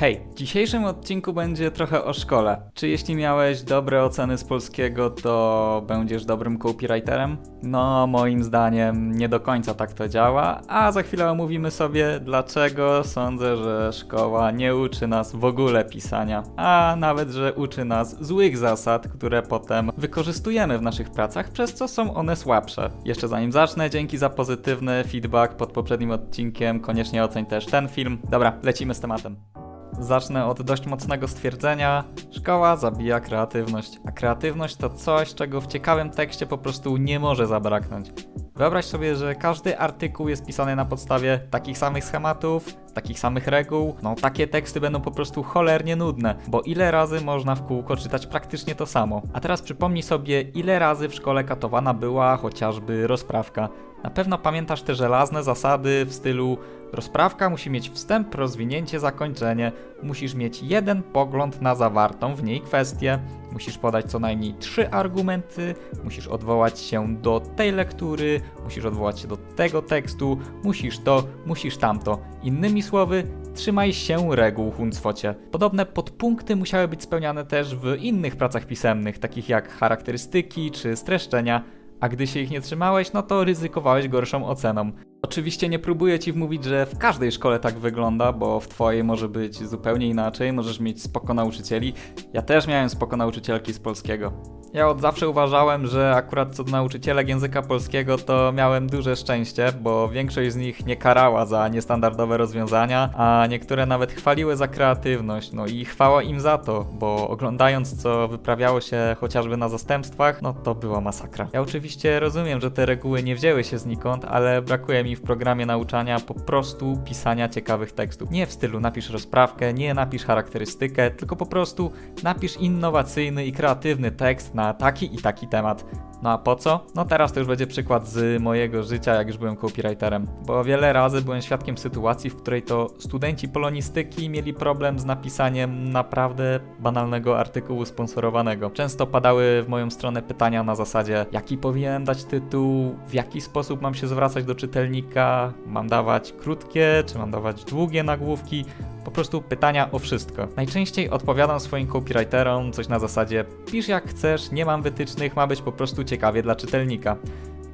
Hej, w dzisiejszym odcinku będzie trochę o szkole. Czy jeśli miałeś dobre oceny z polskiego, to będziesz dobrym copywriterem? No, moim zdaniem nie do końca tak to działa, a za chwilę omówimy sobie, dlaczego sądzę, że szkoła nie uczy nas w ogóle pisania, a nawet, że uczy nas złych zasad, które potem wykorzystujemy w naszych pracach, przez co są one słabsze. Jeszcze zanim zacznę, dzięki za pozytywny feedback pod poprzednim odcinkiem, koniecznie oceń też ten film. Dobra, lecimy z tematem. Zacznę od dość mocnego stwierdzenia: szkoła zabija kreatywność, a kreatywność to coś, czego w ciekawym tekście po prostu nie może zabraknąć. Wyobraź sobie, że każdy artykuł jest pisany na podstawie takich samych schematów, takich samych reguł. No, takie teksty będą po prostu cholernie nudne, bo ile razy można w kółko czytać praktycznie to samo. A teraz przypomnij sobie, ile razy w szkole katowana była chociażby rozprawka. Na pewno pamiętasz te żelazne zasady w stylu rozprawka musi mieć wstęp, rozwinięcie, zakończenie. Musisz mieć jeden pogląd na zawartą w niej kwestię. Musisz podać co najmniej trzy argumenty, musisz odwołać się do tej lektury, musisz odwołać się do tego tekstu, musisz to, musisz tamto. Innymi słowy, trzymaj się reguł Huncwocie. Podobne podpunkty musiały być spełniane też w innych pracach pisemnych, takich jak charakterystyki czy streszczenia, a gdy się ich nie trzymałeś, no to ryzykowałeś gorszą oceną. Oczywiście nie próbuję ci wmówić, że w każdej szkole tak wygląda, bo w twojej może być zupełnie inaczej, możesz mieć spoko nauczycieli. Ja też miałem spoko nauczycielki z polskiego. Ja od zawsze uważałem, że akurat co do nauczycielek języka polskiego to miałem duże szczęście, bo większość z nich nie karała za niestandardowe rozwiązania, a niektóre nawet chwaliły za kreatywność. No i chwała im za to, bo oglądając co wyprawiało się chociażby na zastępstwach, no to była masakra. Ja oczywiście rozumiem, że te reguły nie wzięły się znikąd, ale brakuje mi w programie nauczania po prostu pisania ciekawych tekstów. Nie w stylu napisz rozprawkę, nie napisz charakterystykę, tylko po prostu napisz innowacyjny i kreatywny tekst na taki i taki temat. No a po co? No teraz to już będzie przykład z mojego życia, jak już byłem copywriterem. Bo wiele razy byłem świadkiem sytuacji, w której to studenci polonistyki mieli problem z napisaniem naprawdę banalnego artykułu sponsorowanego. Często padały w moją stronę pytania na zasadzie, jaki powinienem dać tytuł, w jaki sposób mam się zwracać do czytelnika, mam dawać krótkie, czy mam dawać długie nagłówki, po prostu pytania o wszystko. Najczęściej odpowiadam swoim copywriterom coś na zasadzie pisz jak chcesz, nie mam wytycznych, ma być po prostu ciekawie dla czytelnika.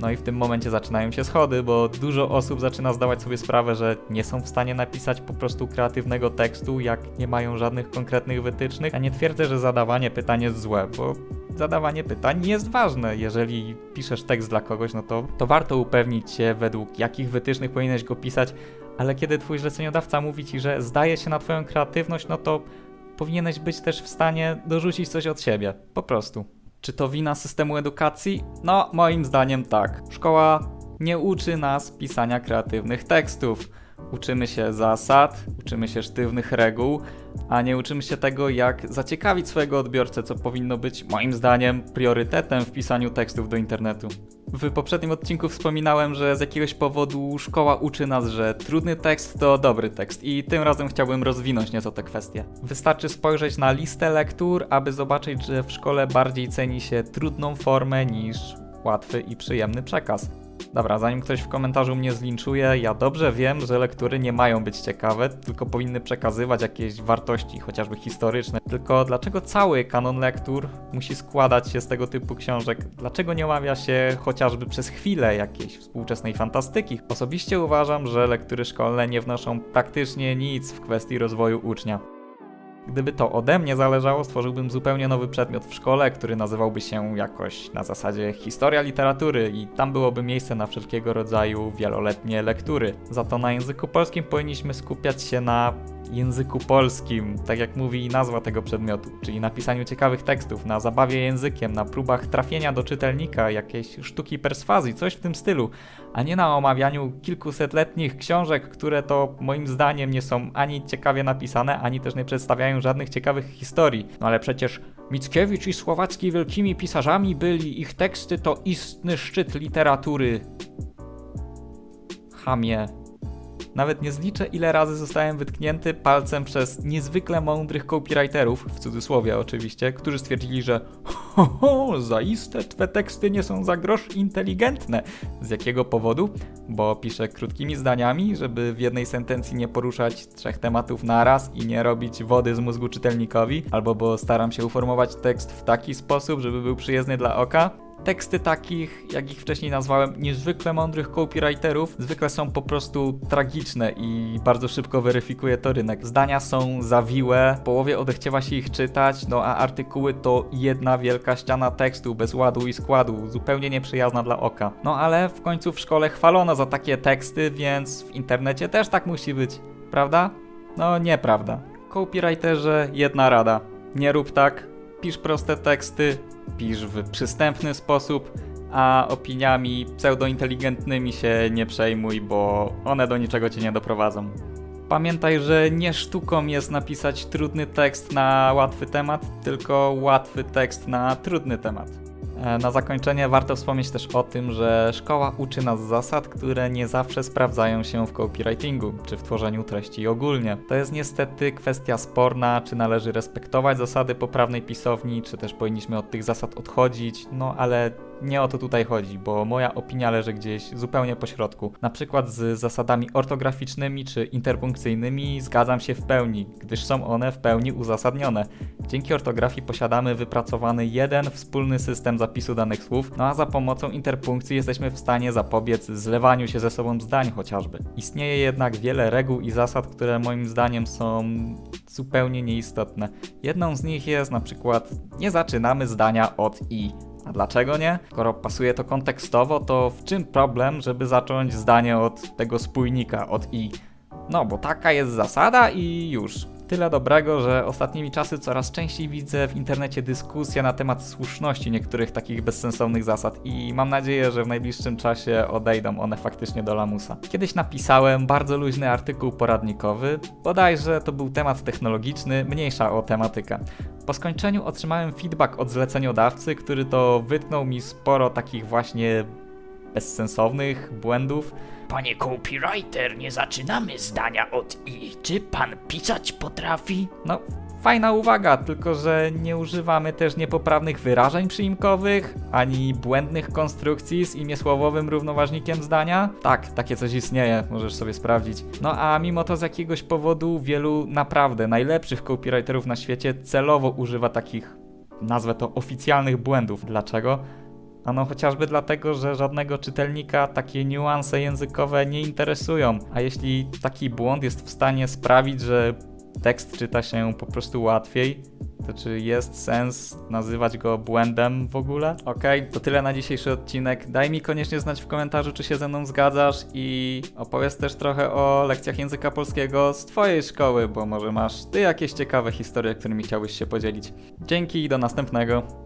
No i w tym momencie zaczynają się schody, bo dużo osób zaczyna zdawać sobie sprawę, że nie są w stanie napisać po prostu kreatywnego tekstu, jak nie mają żadnych konkretnych wytycznych. Ja nie twierdzę, że zadawanie pytań jest złe, bo zadawanie pytań jest ważne. Jeżeli piszesz tekst dla kogoś, no to, to warto upewnić się, według jakich wytycznych powinieneś go pisać, ale kiedy twój zleceniodawca mówi ci, że zdaje się na twoją kreatywność, no to powinieneś być też w stanie dorzucić coś od siebie. Po prostu. Czy to wina systemu edukacji? No, moim zdaniem tak. Szkoła nie uczy nas pisania kreatywnych tekstów. Uczymy się zasad, uczymy się sztywnych reguł, a nie uczymy się tego, jak zaciekawić swojego odbiorcę, co powinno być moim zdaniem priorytetem w pisaniu tekstów do internetu. W poprzednim odcinku wspominałem, że z jakiegoś powodu szkoła uczy nas, że trudny tekst to dobry tekst i tym razem chciałbym rozwinąć nieco tę kwestię. Wystarczy spojrzeć na listę lektur, aby zobaczyć, że w szkole bardziej ceni się trudną formę niż łatwy i przyjemny przekaz. Dobra, zanim ktoś w komentarzu mnie zlinczuje, ja dobrze wiem, że lektury nie mają być ciekawe, tylko powinny przekazywać jakieś wartości, chociażby historyczne. Tylko dlaczego cały kanon lektur musi składać się z tego typu książek? Dlaczego nie omawia się chociażby przez chwilę jakiejś współczesnej fantastyki? Osobiście uważam, że lektury szkolne nie wnoszą praktycznie nic w kwestii rozwoju ucznia. Gdyby to ode mnie zależało, stworzyłbym zupełnie nowy przedmiot w szkole, który nazywałby się jakoś na zasadzie historia literatury i tam byłoby miejsce na wszelkiego rodzaju wieloletnie lektury. Za to na języku polskim powinniśmy skupiać się na języku polskim, tak jak mówi nazwa tego przedmiotu, czyli na pisaniu ciekawych tekstów, na zabawie językiem, na próbach trafienia do czytelnika, jakiejś sztuki perswazji, coś w tym stylu, a nie na omawianiu kilkusetletnich książek, które to moim zdaniem nie są ani ciekawie napisane, ani też nie przedstawiają żadnych ciekawych historii. No ale przecież Mickiewicz i Słowacki wielkimi pisarzami byli, ich teksty to istny szczyt literatury. Chamie. Nawet nie zliczę, ile razy zostałem wytknięty palcem przez niezwykle mądrych copywriterów, w cudzysłowie oczywiście, którzy stwierdzili, że ho, ho, zaiste twe teksty nie są za grosz inteligentne. Z jakiego powodu? Bo piszę krótkimi zdaniami, żeby w jednej sentencji nie poruszać trzech tematów naraz i nie robić wody z mózgu czytelnikowi, albo bo staram się uformować tekst w taki sposób, żeby był przyjazny dla oka. Teksty takich, jak ich wcześniej nazwałem, niezwykle mądrych copywriterów, zwykle są po prostu tragiczne i bardzo szybko weryfikuje to rynek. Zdania są zawiłe, w połowie odechciewa się ich czytać, no a artykuły to jedna wielka ściana tekstu bez ładu i składu, zupełnie nieprzyjazna dla oka. No ale w końcu w szkole chwalono za takie teksty, więc w internecie też tak musi być, prawda? No nieprawda. Copywriterze jedna rada. Nie rób tak, pisz proste teksty, pisz w przystępny sposób, a opiniami pseudointeligentnymi się nie przejmuj, bo one do niczego cię nie doprowadzą. Pamiętaj, że nie sztuką jest napisać trudny tekst na łatwy temat, tylko łatwy tekst na trudny temat. E, Na zakończenie warto wspomnieć też o tym, że szkoła uczy nas zasad, które nie zawsze sprawdzają się w copywritingu czy w tworzeniu treści ogólnie. To jest niestety kwestia sporna, czy należy respektować zasady poprawnej pisowni, czy też powinniśmy od tych zasad odchodzić, no ale nie o to tutaj chodzi, bo moja opinia leży gdzieś zupełnie po środku. Na przykład z zasadami ortograficznymi czy interpunkcyjnymi zgadzam się w pełni, gdyż są one w pełni uzasadnione. Dzięki ortografii posiadamy wypracowany jeden wspólny system zapisu danych słów, no a za pomocą interpunkcji jesteśmy w stanie zapobiec zlewaniu się ze sobą zdań chociażby. Istnieje jednak wiele reguł i zasad, które moim zdaniem są zupełnie nieistotne. Jedną z nich jest na przykład nie zaczynamy zdania od i. A dlaczego nie? Skoro pasuje to kontekstowo, to w czym problem, żeby zacząć zdanie od tego spójnika, od i? No, bo taka jest zasada i już. Tyle dobrego, że ostatnimi czasy coraz częściej widzę w internecie dyskusje na temat słuszności niektórych takich bezsensownych zasad i mam nadzieję, że w najbliższym czasie odejdą one faktycznie do lamusa. Kiedyś napisałem bardzo luźny artykuł poradnikowy, bodajże to był temat technologiczny, mniejsza o tematykę. Po skończeniu otrzymałem feedback od zleceniodawcy, który to wytknął mi sporo takich właśnie bezsensownych błędów. Panie copywriter, nie zaczynamy zdania od i. Czy pan pisać potrafi? No, fajna uwaga, tylko że nie używamy też niepoprawnych wyrażeń przyimkowych, ani błędnych konstrukcji z imiesłowowym równoważnikiem zdania. Tak, takie coś istnieje, możesz sobie sprawdzić. No a mimo to z jakiegoś powodu wielu naprawdę najlepszych copywriterów na świecie celowo używa takich, nazwę to oficjalnych błędów. Dlaczego? Ano chociażby dlatego, że żadnego czytelnika takie niuanse językowe nie interesują. A jeśli taki błąd jest w stanie sprawić, że tekst czyta się po prostu łatwiej, to czy jest sens nazywać go błędem w ogóle? Okej, to tyle na dzisiejszy odcinek. Daj mi koniecznie znać w komentarzu, czy się ze mną zgadzasz i opowiedz też trochę o lekcjach języka polskiego z Twojej szkoły, bo może masz Ty jakieś ciekawe historie, którymi chciałbyś się podzielić. Dzięki i do następnego.